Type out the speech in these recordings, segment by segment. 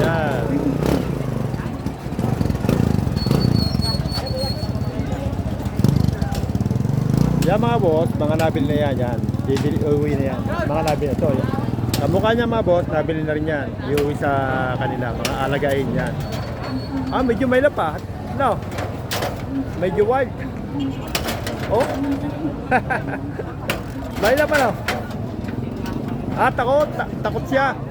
Yan. Yan mga boss, mga nabili na yan, yan. Bibili, uwi na yan. Mga nabili ito. Yan. Kamukha niya mga boss, nabili na rin yan. Iuwi sa kanila, mga alagain yan. Ah, medyo may pa. No. Medyo wild. Oh. may pa no. Ah, takot. Ta- takot siya.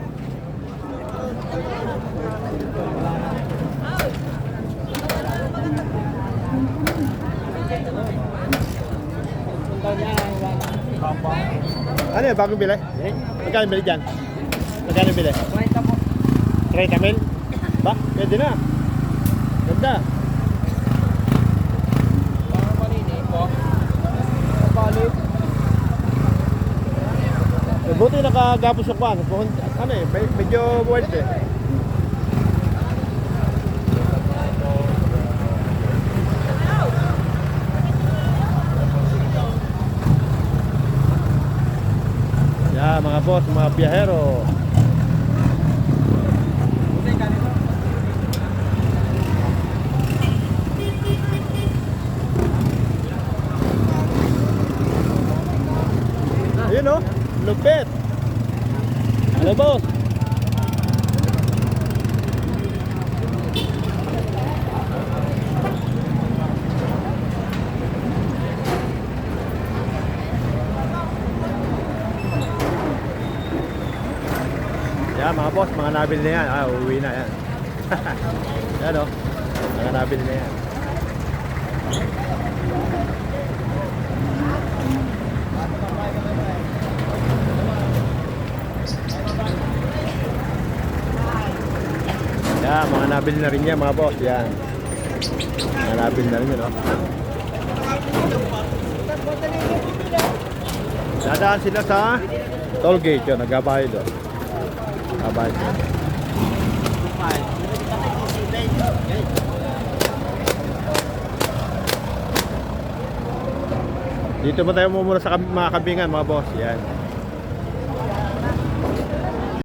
Ano yan, bagong bili? Magkano bili dyan? Magkano bili? 30 mil? Ba? Pwede na. Ganda. Eh, Buti nakagapos sa kwan. Ano eh, medyo wild eh. Yeah, mga boss, mga biyahero. Ayun oh, lupit. Ano boss? Yan mga boss, mga nabil na yan. Ah, uuwi na yan. yan oh, mga nabil na yan. Yan, mga nabil na rin yan mga boss. Yan. Mga nabil na rin yun oh. Dadaan sila sa toll gate yun, nagbabayad doon. Nagbabayad. Dito mo tayo mumura sa mga kabingan mga boss. Yan.